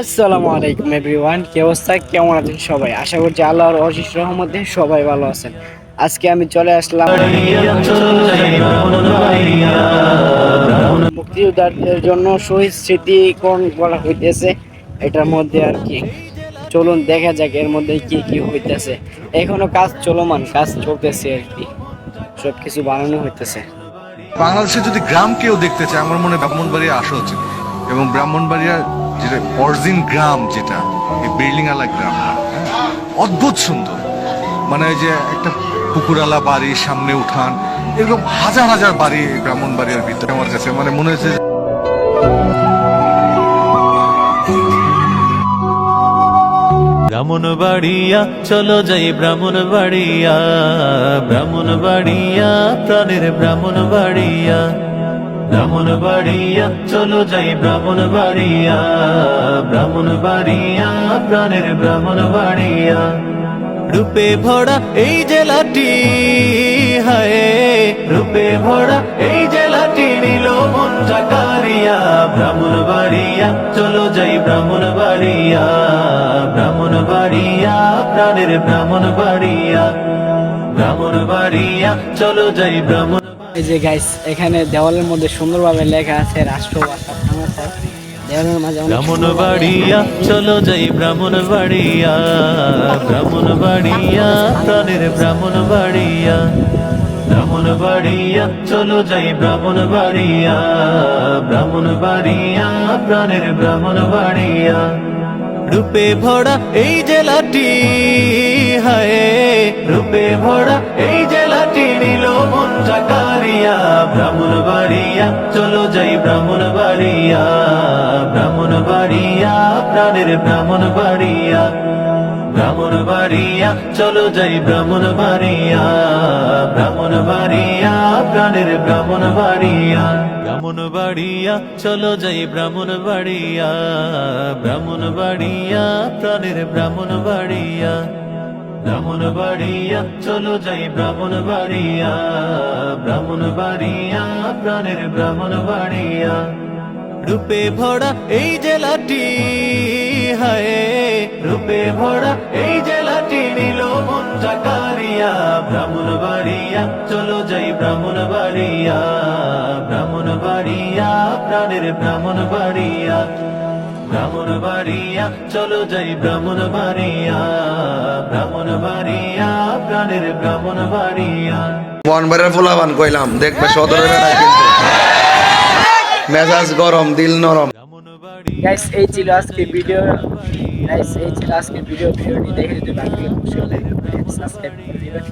আসসালামু আলাইকুম এভরিওয়ান কি অবস্থা? কেমন আছেন সবাই? আশা করছি আল্লাহর অশেষ রহমতে সবাই ভালো আছেন। আজকে আমি চলে আসলাম চলো যাই ব্রাহ্মণবাড়িয়া মুক্তিযোদ্ধাদের জন্য শহীদ স্মৃতিকরণ করা হইতেছে। এটার মধ্যে আর কি। চলুন দেখা যাক এর মধ্যে কি কি হইতেছে। এখনও কাজ চলমান কাজ চলতেছে আর কি। সব কিছু বানানো হইতেছে। বাংলাদেশে যদি গ্রাম কেউ দেখতে চায় আমার মনে হয় ব্রাহ্মণবাড়িয়া আসা উচিত। এবং ব্রাহ্মণবাড়িয়া যেটা অরিজিন গ্রাম যেটা এই বিল্ডিং আলা গ্রাম হ্যাঁ, অদ্ভুত সুন্দর। মানে ওই যে একটা পুকুরালা বাড়ি সামনে উঠান এরকম হাজার হাজার বাড়ি ব্রাহ্মণবাড়িয়ার ভিতরে আমার কাছে। মানে মনে হচ্ছে যে ব্রাহ্মণবাড়িয়া চলো যাই ব্রাহ্মণবাড়িয়া। ব্রাহ্মণবাড়িয়া প্রাণের ব্রাহ্মণবাড়িয়া ব্রাহ্মণবাড়িয়া চলো যাই ব্রাহ্মণবাড়িয়া। ব্রাহ্মণবাড়িয়া, প্রাণের ব্রাহ্মণ বাড়িয়া রূপে ভরা এই জেলাটি, হায়, রূপে ভরা এই জেলাটি নিল মনটা ব্রাহ্মণ ব্রাহ্মণবাড়িয়া, চলো যাই ব্রাহ্মণবাড়িয়া। ব্রাহ্মণবাড়িয়া, প্রাণের ব্রাহ্মণ বাড়িয়া ব্রাহ্মণ বাড়িয়া চলো যাই ব্রাহ্মণ এই যে গাইস এখানে দেওয়ালের মধ্যে সুন্দরভাবে লেখা আছে রাষ্ট্র ভাষা দেওয়ালের মাঝে অনেক ব্রাহ্মণবাড়িয়া, চলো যাই ব্রাহ্মণবাড়িয়া ব্রাহ্মণবাড়িয়া, প্রাণের ব্রাহ্মণবাড়িয়া। ব্রাহ্মণবাড়িয়া, চলো যাই ব্রাহ্মণবাড়িয়া ব্রাহ্মণবাড়িয়া, প্রাণের ব্রাহ্মণ বাড়িয়া রূপে ভরা এই জেলাটি, হায়, রূপে ভরা চলো যাই ব্রাহ্মণ বাড়িয়া ব্রাহ্মণবাড়িয়া ব্রাহ্মণবাড়িয়া প্রাণের ব্রাহ্মণ বাড়িয়া। ব্রাহ্মণবাড়িয়া ব্রাহ্মণবাড়িয়া চলো যাই ব্রাহ্মণবাড়িয়া ব্রাহ্মণবাড়িয়া প্রাণের ব্রাহ্মণ বাড়িয়া। ব্রাহ্মণবাড়িয়া ব্রাহ্মণবাড়িয়া চলো যাই ব্রাহ্মণবাড়িয়া ব্রাহ্মণবাড়িয়া প্রাণের ব্রাহ্মণবাড়িয়া ব্রাহ্মণবাড়িয়া চলো যাই ব্রাহ্মণবাড়িয়া ব্রাহ্মণবাড়িয়া প্রাণের ব্রাহ্মণবাড়িয়া রূপে ভরা এই জেলাটি, হায়, রূপে ভরা এই জেলাটি নিল মনটা কারিয়া ব্রাহ্মণবাড়িয়া চলো যাই ব্রাহ্মণ বাড়িয়া ব্রাহ্মণবাড়িয়া ব্রাহ্মণবাড়িয়া প্রাণের ব্রাহ্মণবাড়িয়া ব্রাহ্মণবাড়িয়া চলো যাই ব্রাহ্মণবাড়িয়া ব্রাহ্মণবাড়িয়া প্রাণের ব্রাহ্মণবাড়িয়া মনবারের ফুলাবান কইলাম দেখবে সদরের বেড়া কিন্তু। মেজাজ গরম দিল নরম। গাইস এই ছিল আজকে ভিডিও। গাইস এই ছিল আজকে ভিডিও। ভিডিওটি দেখে যদি ভালো লাগে অবশ্যই লাইক সাবস্ক্রাইব করে দিবেন।